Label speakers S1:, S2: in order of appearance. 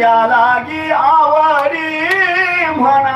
S1: या लागी आवडी म्हणा.